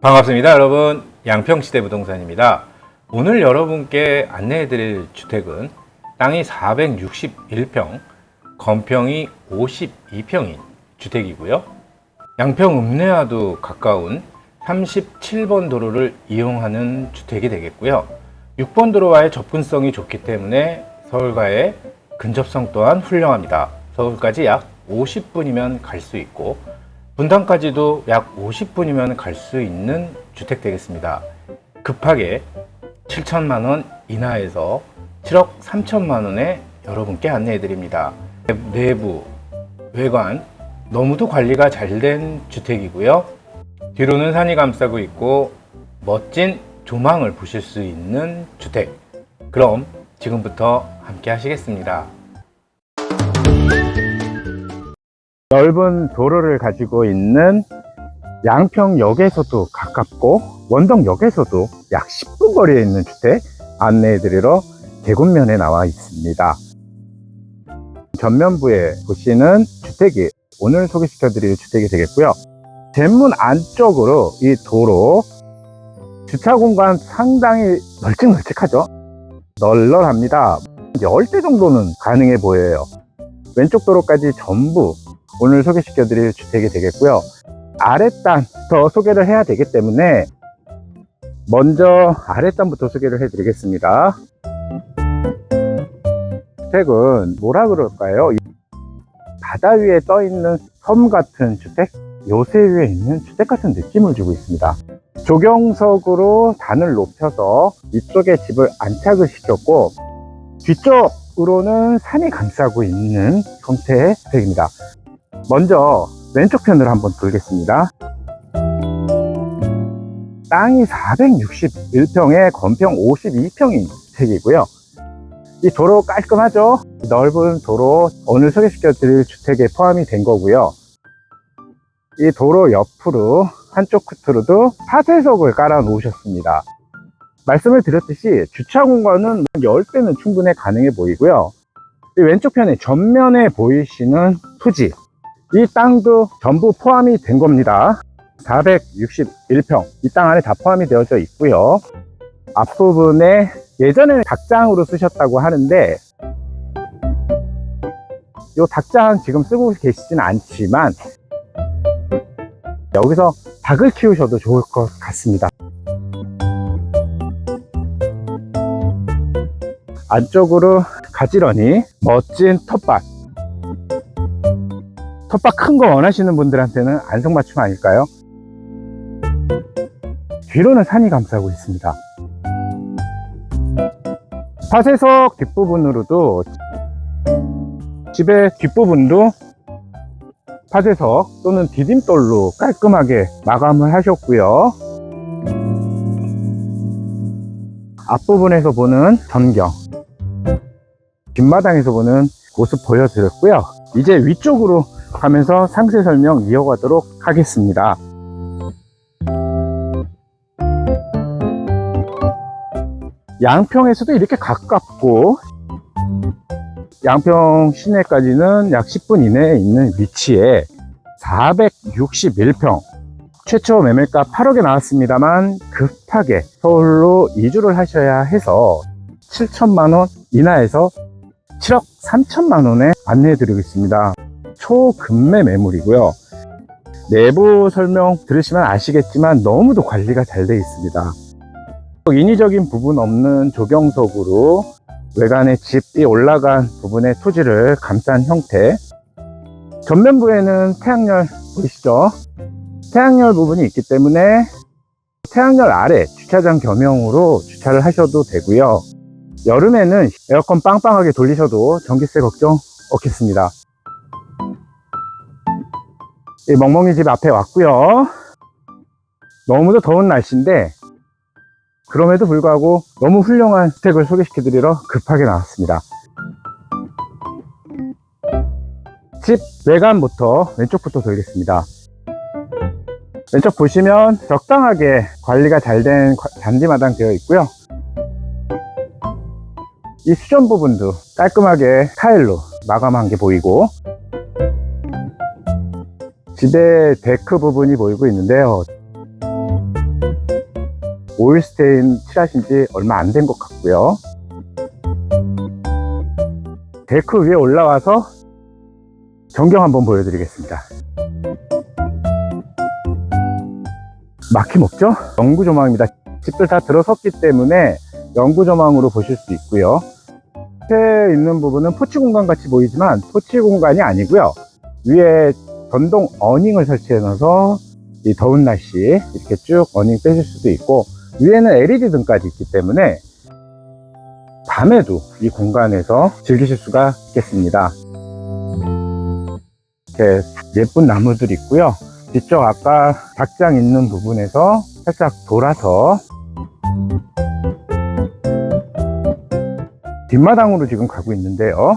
반갑습니다 여러분. 양평시대 부동산입니다. 오늘 여러분께 안내해 드릴 주택은 땅이 461평 건평이 52평인 주택이고요. 양평 읍내와도 가까운 37번 도로를 이용하는 주택이 되겠고요. 6번 도로와의 접근성이 좋기 때문에 서울과의 근접성 또한 훌륭합니다. 서울까지 약 50분이면 갈 수 있고 분당까지도 약 50분이면 갈 수 있는 주택 되겠습니다. 급하게 7천만 원 이하에서 7억 3천만 원에 여러분께 안내해 드립니다. 내부, 외관 너무도 관리가 잘 된 주택이고요. 뒤로는 산이 감싸고 있고 멋진 조망을 보실 수 있는 주택. 그럼 지금부터 함께 하시겠습니다. 넓은 도로를 가지고 있는 양평역에서도 가깝고 원덕역에서도 약 10분 거리에 있는 주택 안내해 드리러 대군면에 나와 있습니다. 전면부에 보시는 주택이 오늘 소개시켜 드릴 주택이 되겠고요. 대문 안쪽으로 이 도로 주차 공간 상당히 널찍널찍하죠. 널널합니다. 10대 정도는 가능해 보여요. 왼쪽 도로까지 전부 오늘 소개시켜 드릴 주택이 되겠고요. 아랫단부터 소개를 해야 되기 때문에 먼저 아랫단부터 소개를 해 드리겠습니다. 주택은 뭐라 그럴까요? 바다 위에 떠 있는 섬 같은 주택, 요새 위에 있는 주택 같은 느낌을 주고 있습니다. 조경석으로 단을 높여서 위쪽에 집을 안착을 시켰고 뒤쪽으로는 산이 감싸고 있는 형태의 주택입니다. 먼저 왼쪽 편으로 한번 돌겠습니다. 땅이 461평에 건평 52평인 주택이고요. 이 도로 깔끔하죠? 넓은 도로 오늘 소개시켜 드릴 주택에 포함이 된 거고요. 이 도로 옆으로 한쪽 끝으로도 파쇄석을 깔아 놓으셨습니다. 말씀을 드렸듯이 주차 공간은 10대는 충분히 가능해 보이고요. 이 왼쪽 편에 전면에 보이시는 토지 이 땅도 전부 포함이 된 겁니다. 461평 이 땅 안에 다 포함이 되어져 있고요. 앞부분에 예전에는 닭장으로 쓰셨다고 하는데 이 닭장 지금 쓰고 계시진 않지만 여기서 닭을 키우셔도 좋을 것 같습니다. 안쪽으로 가지런히 멋진 텃밭 텃밭 큰 거 원하시는 분들한테는 안성맞춤 아닐까요? 뒤로는 산이 감싸고 있습니다. 파쇄석 뒷부분으로도 집의 뒷부분도 파쇄석 또는 디딤돌로 깔끔하게 마감을 하셨고요. 앞부분에서 보는 전경, 뒷마당에서 보는 모습 보여드렸고요. 이제 위쪽으로 가면서 상세 설명 이어가도록 하겠습니다. 양평에서도 이렇게 가깝고 양평 시내까지는 약 10분 이내에 있는 위치에 461평 최초 매매가 8억에 나왔습니다만 급하게 서울로 이주를 하셔야 해서 7천만원 이하에서 7억 3천만원에 안내해 드리고 있습니다. 초급매 매물이고요. 내부 설명 들으시면 아시겠지만 너무도 관리가 잘 되어 있습니다. 인위적인 부분 없는 조경석으로 외관에 집이 올라간 부분의 토지를 감싼 형태 전면부에는 태양열 보이시죠? 태양열 부분이 있기 때문에 태양열 아래 주차장 겸용으로 주차를 하셔도 되고요 여름에는 에어컨 빵빵하게 돌리셔도 전기세 걱정 없겠습니다 이 멍멍이 집 앞에 왔고요. 너무도 더운 날씨인데 그럼에도 불구하고 너무 훌륭한 주택을 소개시켜 드리러 급하게 나왔습니다. 집 외관부터 왼쪽부터 돌겠습니다. 왼쪽 보시면 적당하게 관리가 잘 된 잔디마당 되어 있고요. 이 수전 부분도 깔끔하게 타일로 마감한 게 보이고 집의 데크 부분이 보이고 있는데요 오일 스테인 칠하신 지 얼마 안 된 것 같고요. 데크 위에 올라와서 전경 한번 보여드리겠습니다. 막힘 없죠? 영구 조망입니다. 집들 다 들어섰기 때문에 영구 조망으로 보실 수 있고요. 밑에 있는 부분은 포치 공간 같이 보이지만 포치 공간이 아니고요. 위에 전동 어닝을 설치해 놓아서 이 더운 날씨 이렇게 쭉 어닝 빼실 수도 있고 위에는 LED 등까지 있기 때문에 밤에도 이 공간에서 즐기실 수가 있겠습니다. 이렇게 예쁜 나무들 있고요. 뒤쪽 아까 닭장 있는 부분에서 살짝 돌아서 뒷마당으로 지금 가고 있는데요.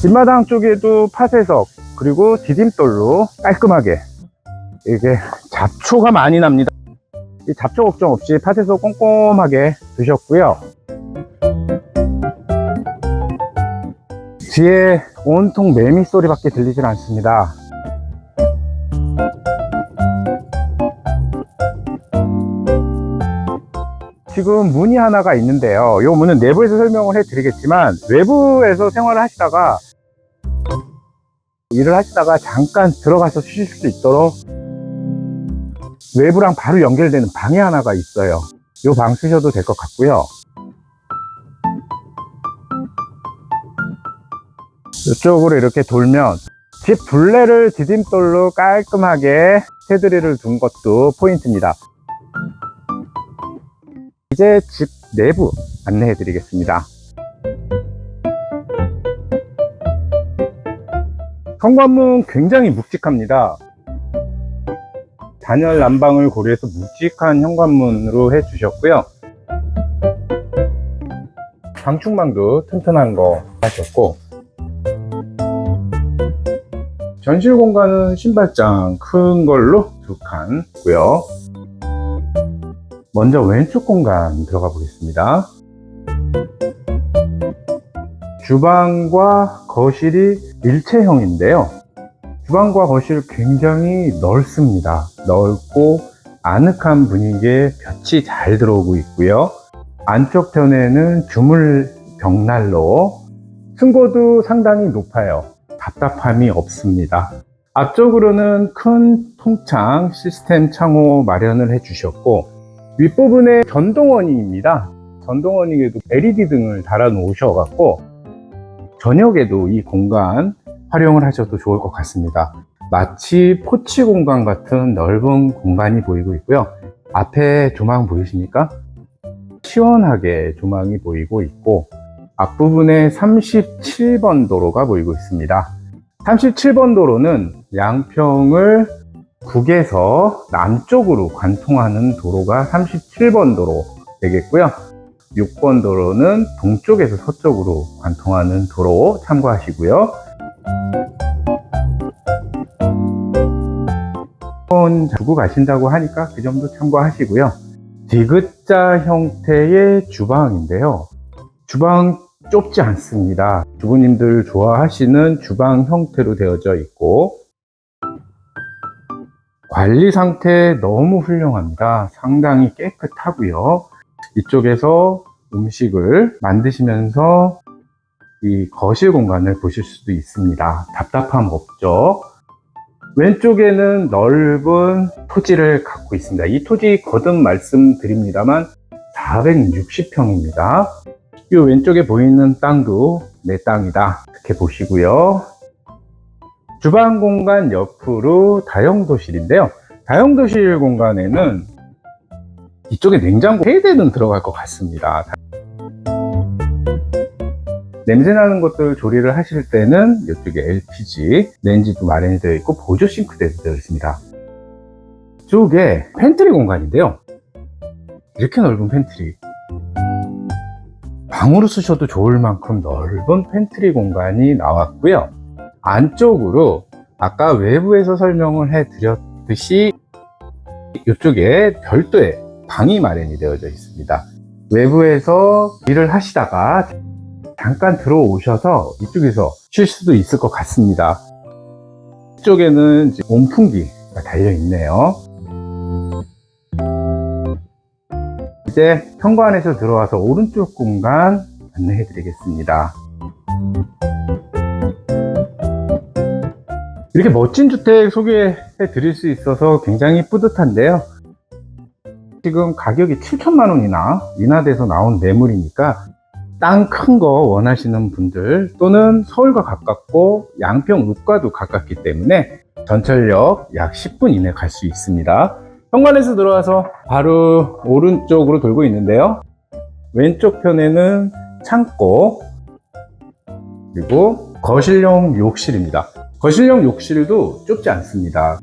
뒷마당 쪽에도 파쇄석 그리고 디딤돌로 깔끔하게 이게 잡초가 많이 납니다. 이 잡초 걱정 없이 파쇄석 꼼꼼하게 두셨고요. 뒤에 온통 매미 소리밖에 들리질 않습니다. 지금 문이 하나가 있는데요. 이 문은 내부에서 설명을 해 드리겠지만 외부에서 생활을 하시다가 일을 하시다가 잠깐 들어가서 쉬실 수 있도록 외부랑 바로 연결되는 방이 하나가 있어요. 이 방 쓰셔도 될 것 같고요. 이쪽으로 이렇게 돌면 집 둘레를 디딤돌로 깔끔하게 테두리를 둔 것도 포인트입니다. 이제 집 내부 안내해 드리겠습니다. 현관문 굉장히 묵직합니다. 단열 난방을 고려해서 묵직한 현관문으로 해 주셨고요. 방충망도 튼튼한 거 하셨고 전실 공간은 신발장 큰 걸로 두 칸고요. 먼저 왼쪽 공간 들어가 보겠습니다. 주방과 거실이 일체형인데요. 주방과 거실 굉장히 넓습니다. 넓고 아늑한 분위기에 볕이 잘 들어오고 있고요. 안쪽 편에는 주물 벽난로, 층고도 상당히 높아요. 답답함이 없습니다. 앞쪽으로는 큰 통창 시스템 창호 마련을 해 주셨고 윗부분에 전동어닝입니다. 전동어닝에도 LED 등을 달아 놓으셔갖고 저녁에도 이 공간 활용을 하셔도 좋을 것 같습니다. 마치 포치 공간 같은 넓은 공간이 보이고 있고요. 앞에 조망 보이십니까? 시원하게 조망이 보이고 있고 앞부분에 37번 도로가 보이고 있습니다. 37번 도로는 양평을 북에서 남쪽으로 관통하는 도로가 37번 도로 되겠고요. 6번 도로는 동쪽에서 서쪽으로 관통하는 도로 참고하시고요. 번 두고 가신다고 하니까 그 점도 참고하시고요. 디귿자 형태의 주방인데요. 주방 좁지 않습니다. 주부님들 좋아하시는 주방 형태로 되어져 있고 관리 상태 너무 훌륭합니다. 상당히 깨끗하고요. 이쪽에서 음식을 만드시면서 이 거실 공간을 보실 수도 있습니다. 답답함 없죠. 왼쪽에는 넓은 토지를 갖고 있습니다. 이 토지 거듭 말씀드립니다만 460평입니다. 이 왼쪽에 보이는 땅도 내 땅이다. 이렇게 보시고요. 주방 공간 옆으로 다용도실인데요. 다용도실 공간에는 이쪽에 냉장고 3대는 들어갈 것 같습니다. 냄새 나는 것들 조리를 하실 때는 이쪽에 LPG 렌지도 마련이 되어 있고 보조 싱크대도 되어 있습니다. 이쪽에 팬트리 공간인데요. 이렇게 넓은 팬트리. 방으로 쓰셔도 좋을 만큼 넓은 팬트리 공간이 나왔고요. 안쪽으로 아까 외부에서 설명을 해 드렸듯이 이쪽에 별도의 방이 마련이 되어져 있습니다. 외부에서 일을 하시다가 잠깐 들어오셔서 이쪽에서 쉴 수도 있을 것 같습니다. 이쪽에는 온풍기가 달려 있네요. 이제 현관에서 들어와서 오른쪽 공간 안내해 드리겠습니다. 이렇게 멋진 주택 소개해 드릴 수 있어서 굉장히 뿌듯한데요. 지금 가격이 7천만 원이나 인하돼서 나온 매물이니까 땅 큰 거 원하시는 분들 또는 서울과 가깝고 양평 읍과도 가깝기 때문에 전철역 약 10분 이내 갈 수 있습니다. 현관에서 들어와서 바로 오른쪽으로 돌고 있는데요. 왼쪽 편에는 창고 그리고 거실용 욕실입니다. 거실용 욕실도 좁지 않습니다.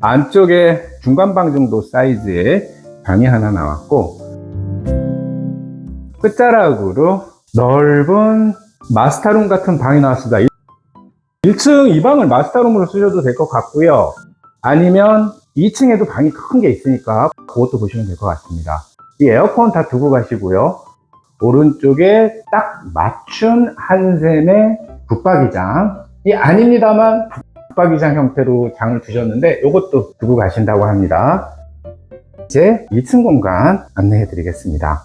안쪽에 중간방 정도 사이즈의 방이 하나 나왔고 끝자락으로 넓은 마스터룸 같은 방이 나왔습니다. 1층 이 방을 마스터룸으로 쓰셔도 될 것 같고요. 아니면 2층에도 방이 큰 게 있으니까 그것도 보시면 될 것 같습니다. 이 에어컨 다 두고 가시고요. 오른쪽에 딱 맞춘 한샘의 붙박이장이 아닙니다만 붙박이장 형태로 장을 두셨는데 이것도 두고 가신다고 합니다. 이제 2층 공간 안내해 드리겠습니다.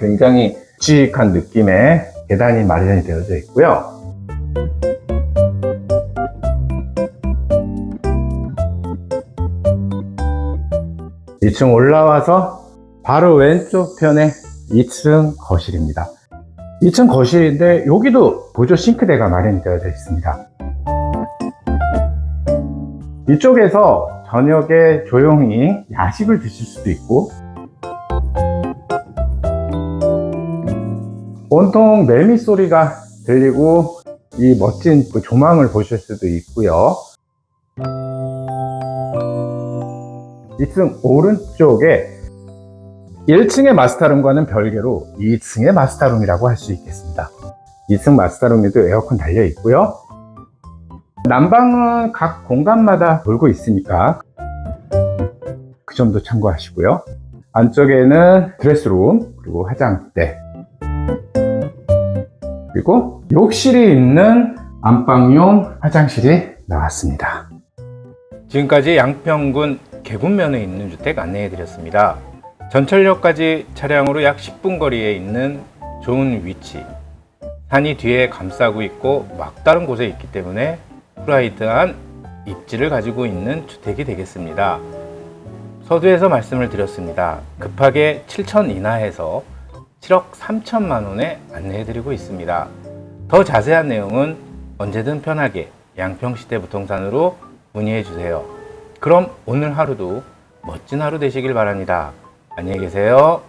굉장히 묵직한 느낌의 계단이 마련이 되어져 있고요. 이층 올라와서 바로 왼쪽 편에 2층 거실입니다. 2층 거실인데 여기도 보조 싱크대가 마련이 되어져 있습니다. 이쪽에서 저녁에 조용히 야식을 드실 수도 있고 온통 매미 소리가 들리고 이 멋진 그 조망을 보실 수도 있고요. 2층 오른쪽에 1층의 마스터룸과는 별개로 2층의 마스터룸이라고 할 수 있겠습니다. 2층 마스터룸에도 에어컨 달려 있고요. 난방은 각 공간마다 돌고 있으니까 그 점도 참고하시고요. 안쪽에는 드레스룸 그리고 화장대 그리고 욕실이 있는 안방용 화장실이 나왔습니다. 지금까지 양평군 계군면에 있는 주택 안내해 드렸습니다. 전철역까지 차량으로 약 10분 거리에 있는 좋은 위치. 산이 뒤에 감싸고 있고 막다른 곳에 있기 때문에 프라이드한 입지를 가지고 있는 주택이 되겠습니다. 서두에서 말씀을 드렸습니다. 급하게 7천 인하해서 7억 3천만 원에 안내해 드리고 있습니다. 더 자세한 내용은 언제든 편하게 양평시대 부동산으로 문의해 주세요. 그럼 오늘 하루도 멋진 하루 되시길 바랍니다. 안녕히 계세요.